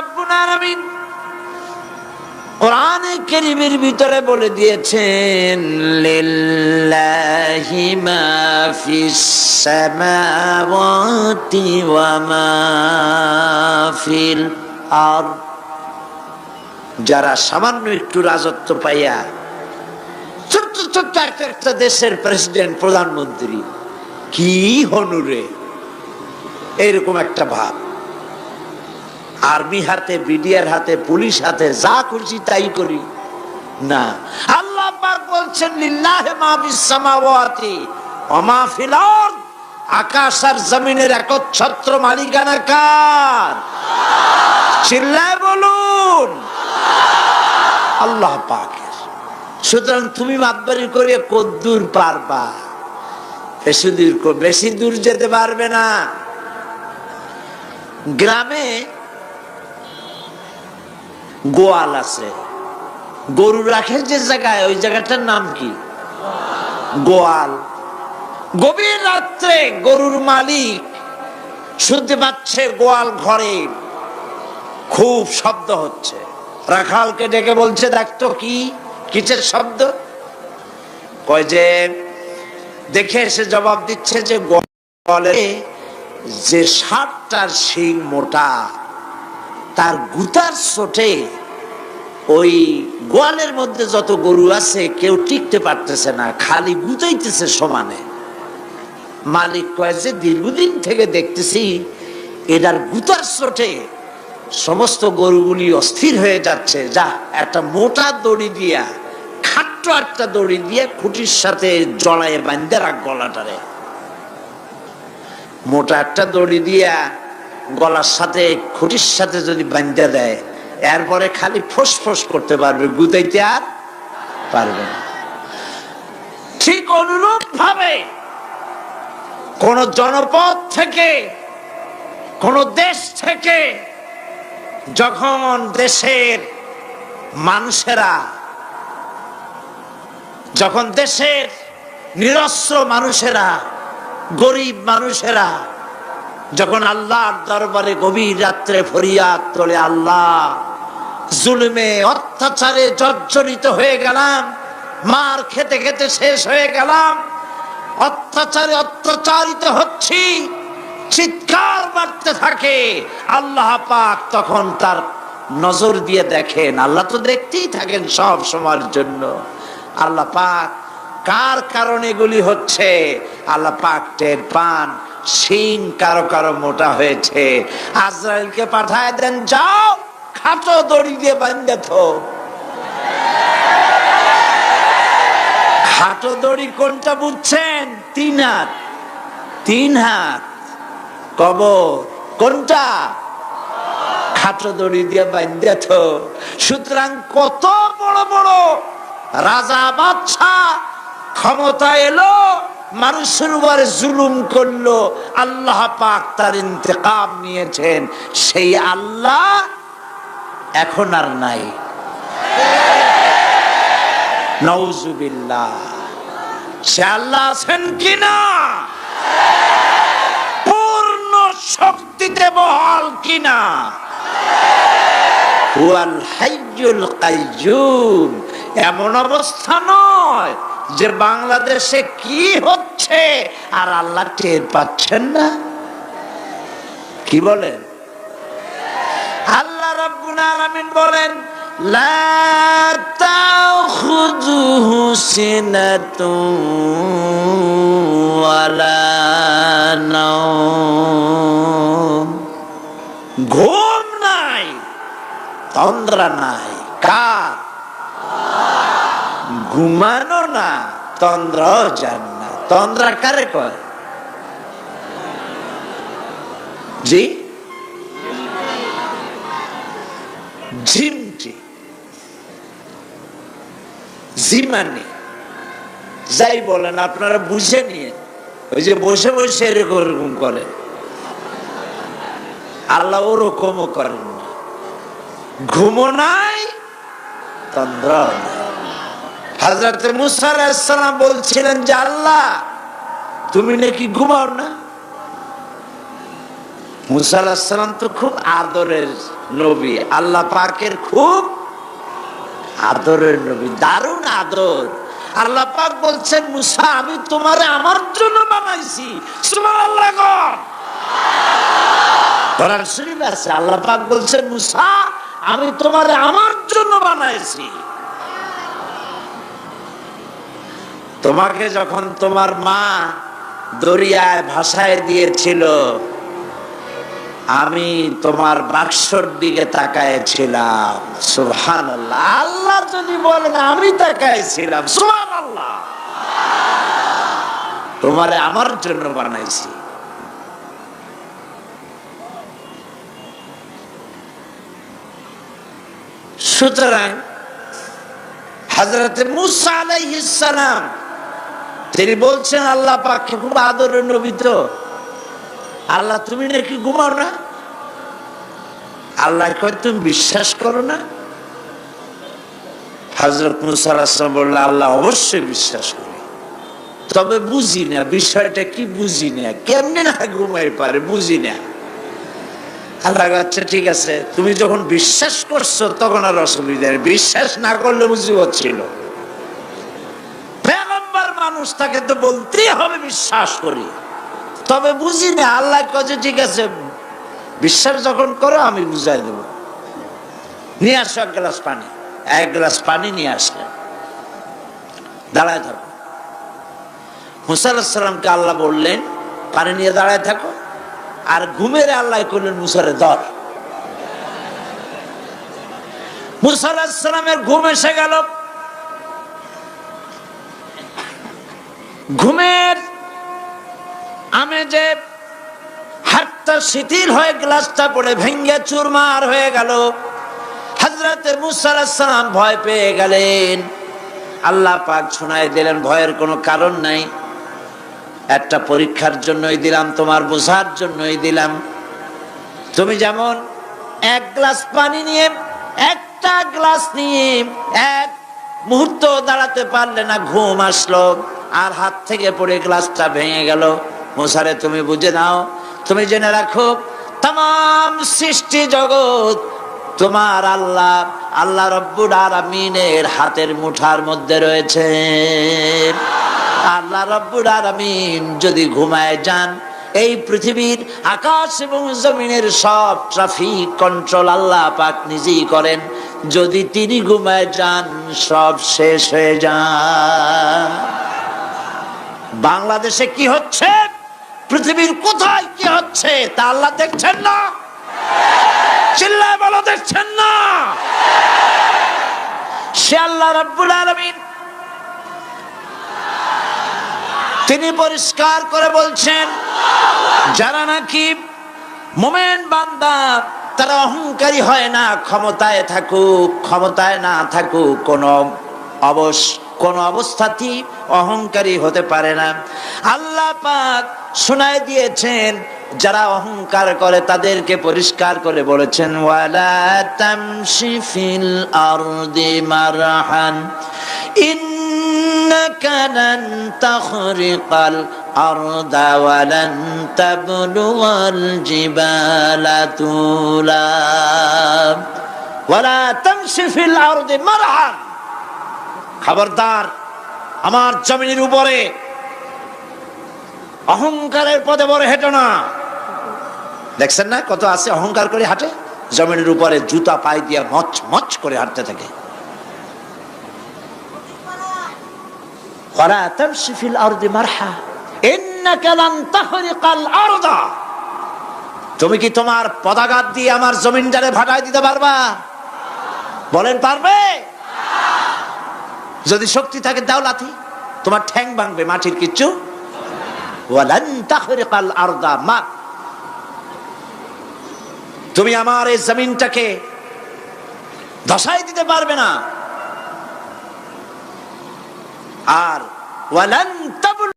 রাব্বুল ভিতরে বলে দিয়েছেন যারা সামান্য একটু রাজত্ব পাইয়া ছোট্ট ছোট্ট একটা একটা দেশের প্রেসিডেন্ট, প্রধানমন্ত্রী, কি হনুরে এরকম একটা ভাব। আর্মি হাতে, বিডিআর হাতে, পুলিশ হাতে, যা খুশি তাই করি। না, আল্লাহ পাক বলছেন, লিল্লাহে মা ফিস সামাওয়াতি ওয়া ফিল আকাশ আর জমিনের একচ্ছত্র মালিকানা কার? চিল্লায় বলুন। আল্লাহ পাকের। সুতরাং তুমি মাতবারি করে কদ্দূর পারবা? বেশি দূর বেশি দূর যেতে পারবে না। গ্রামে গোয়াল আছে। গরু রাখে যে জায়গায়, ওই জায়গাটার নাম কি? গোয়াল। গভীর রাত্রে গরুর মালিক শুনতে পাচ্ছে গোয়াল ঘরে। খুব শব্দ হচ্ছে। রাখালকে ডেকে বলছে দেখতো কি, কিসের শব্দ? কয় যে, দেখে এসে জবাব দিচ্ছে যে গোয়ালে যে ষাটটার শিং মোটা। তার গুতার চোটে ওই গোয়ালের মধ্যে যত গরু আছে, কেউ টিকতে পারতেছে না, খালি গুতাইতেছে সমানে। মালিক কয় যে, দীর্ঘদিন থেকে দেখতেছি এটার গুতার চোটে সমস্ত গরুগুলি অস্থির হয়ে যাচ্ছে। যা, একটা মোটা দড়ি দিয়া, খাট্ট একটা দড়ি দিয়ে খুঁটির সাথে জড়ায় বান্ধে রাখ গলাটারে। মোটা একটা দড়ি দিয়া গলার সাথে, খুঁটির সাথে যদি বান্ধে দেয়, এরপরে খালি ফোস ফোস করতে পারবে, গুতাইতে আর পারবে না। ঠিক অনুরূপ ভাবে কোন জনপদ থেকে, কোন দেশ থেকে যখন দেশের মানুষেরা, যখন দেশের নিরস্ত্র মানুষেরা, গরিব মানুষেরা যখন আল্লাহর দরবারে গভীর রাত্রে ফরিয়াদ তোলে, আল্লাহ জুলুমে, অত্যাচারে জর্জরিত হয়ে গেলাম, মার খেতে খেতে শেষ হয়ে গেলাম, অত্যাচারে অত্যাচারিত হচ্ছি, চিৎকার মারতে থাকে। আল্লাহ পাক তখন তার নজর দিয়ে দেখেন, আল্লাহ তো দেখতেই থাকেন সব সময়ের জন্য। আল্লাহ পাক কার কারণে এগুলি হচ্ছে? আল্লাহ পাক টের পান শিং কারও কারও মোটা হয়েছে। আজরাইলকে পাঠায় দেন, যাও, খাটো দড়ি দিয়ে বান্ধে থো। খাটো দড়ি কোনটা বুঝছেন? তিন হাত। তিন হাত। কবর। কোনটা? খাটো দড়ি দিয়ে বান্ধে থো। সুতরাং কত বড় বড় রাজা বাদশা ক্ষমতা এলো। মানুষের উপরে জুলুম করল, আল্লাহ পাক তার ইন্তেকাম নিয়েছেন। সেই আল্লাহ এখন আর নাই। নৌজুবিল্লাহ সে আল্লাহ আছেন কিনা? পূর্ণ শক্তিতে বহাল কিনা? এমন অবস্থা নয় যে বাংলাদেশে কি হচ্ছে আর আল্লাহ টের পাচ্ছেন না? কি বলেন? আল্লাহ রাব্বুল আলামিন বলেন ঘুম নাই, তন্দ্রা নাই, কার? ঘুমানো না, তন্দ্র না তন্দ্রা কারে কয়? জি? ঝিমটি জিমানি যাই বলেন, আপনারা বুঝে নিয়ে ওই যে বসে বসে এরকম করে। আল্লাহ ওরকমও করেন না। ঘুমো নাই তন্দ্র হাজরত মুসালাম বলছিলেন যে, আল্লাহ, তুমি নাকি ঘুমাও না? মুসা তো খুব আদরের নবী, আল্লাহ পাকের খুব আদরের নবী, দারুণ আদর। আল্লাহ পাক বলছেন, মুসা, আমি তোমারে আমার জন্য বানাইছি। গো। কোরআন শরীফ আল্লাহ পাক বলছেন, মুসা, আমি তোমারে আমার জন্য বানাইছি। তোমাকে যখন তোমার মা দরিয়ায় ভাসায় দিয়েছিল, আমি তোমার বাক্সর দিকে তাকাইছিলাম। সুহান আল্লাহ আল্লাহ যদি বলেন, আমি তাকাইছিলাম। সুহান আল্লাহ তোমারে আমার জন্য বানাইছি। সুতরাং হাজরতে মুসা আলাইহিস সালাম তিনি বলছেন, আল্লাহ পাককে খুব আদরের নবী তো। আল্লাহ, তুমি নাকি ঘুমাও না? আল্লাহ কয়, তুমি বিশ্বাস করো না? হজরত মুসাল্লাম বলল, আল্লাহ অবশ্যই বিশ্বাস করি। তবে বুঝি না, বিষয়টা কি বুঝি না? কেমনে না ঘুমাই পারে, বুঝি না। আল্লাহ আচ্ছা ঠিক আছে। তুমি যখন বিশ্বাস করছ, তখন আর অসুবিধা বিশ্বাস না করলে বুঝি হচ্ছিল মানুষ তাকে তো বলতেই হবে, বিশ্বাস করি। তবে বুঝি না, আল্লাহ কাছে ঠিক আছে, বিশ্বাস যখন করো, আমি বুঝাই দেব। নিয়ে আসো এক গ্লাস পানি। এক গ্লাস পানি নিয়ে আসলেন। দাঁড়ায় থাকো। মুসাল্লাহামকে আল্লাহ বললেন, পানি নিয়ে দাঁড়ায় থাকো। আর ঘুমের আল্লাহ করলেন মুসারে দর। মুসাল্লাহামের ঘুম এসে গেল। ঘুমের আমেজে হাতটা শিথিল হয়ে গ্লাসটা পড়ে ভেঙ্গে চুরমার হয়ে গেল। হাজরাতে মুসালাম ভয় পেয়ে গেলেন। আল্লাহ পাক শোনাই দিলেন, ভয়ের কোনো কারণ নাই। একটা পরীক্ষার জন্যই দিলাম, তোমার বোঝার জন্যই দিলাম। তুমি যেমন এক গ্লাস পানি নিয়ে, একটা গ্লাস নিয়ে এক মুহূর্ত দাঁড়াতে পারলে না, ঘুম আসলো। আর হাত থেকে পড়ে গ্লাসটা ভেঙে গেল। মশারে তুমি বুঝে নাও, তুমি জেনে রাখো, তাম সৃষ্টি জগৎ তোমার আল্লাহ আল্লাহ রব্বুর আরামিনের হাতের মুঠার মধ্যে রয়েছে। আল্লাহ রব্বুর আরামিন যদি ঘুমায় যান, এই পৃথিবীর আকাশ এবং জমিনের সব ট্রাফিক কন্ট্রোল আল্লাহ পাক নিজেই করেন। যদি তিনি ঘুমায় যান, সব শেষ হয়ে যান। বাংলাদেশে কি হচ্ছে? পৃথিবীর কোথায় কি হচ্ছে? তা আল্লাহ দেখছেন না। চিল্লায় বলো, দেখছেন না। সে আল্লাহ রব্বুল আলমিন। তিনি পরিষ্কার করে বলছেন, যারা নাকি মোমেন বান্দা, তারা অহংকারী হয় না, ক্ষমতায় থাকুক, ক্ষমতায় না থাকুক, কোন অবস কোন অবস্থাতেই অহংকারী হতে পারে না। আল্লাহ পাক শোনায় দিয়েছেন, যারা অহংকার করে তাদেরকে পরিষ্কার করে বলেছেন, ওয়ালা তামশি ফিল আরদি মারহান, ইন্নাকা খাবারদার, আমার জমিনের উপরে অহংকারের পদে বড় হেঁটো না। দেখছেন না কত আছে? অহংকার করে হাঁটে, জমিনের উপরে জুতা পায়ে দিয়ে মচ মচ করে হাঁটতে থাকে। তুমি কি তোমার পদাঘাত দিয়ে আমার জমিনটারে ভাগায় দিতে পারবা? বলেন, পারবে? যদি শক্তি থাকে দাও লাথি। তোমার ঠ্যাং ভাঙবে, মাটির কিচ্ছু। তুমি আমার এই জমিনটাকে ধসাই দিতে পারবে না। আর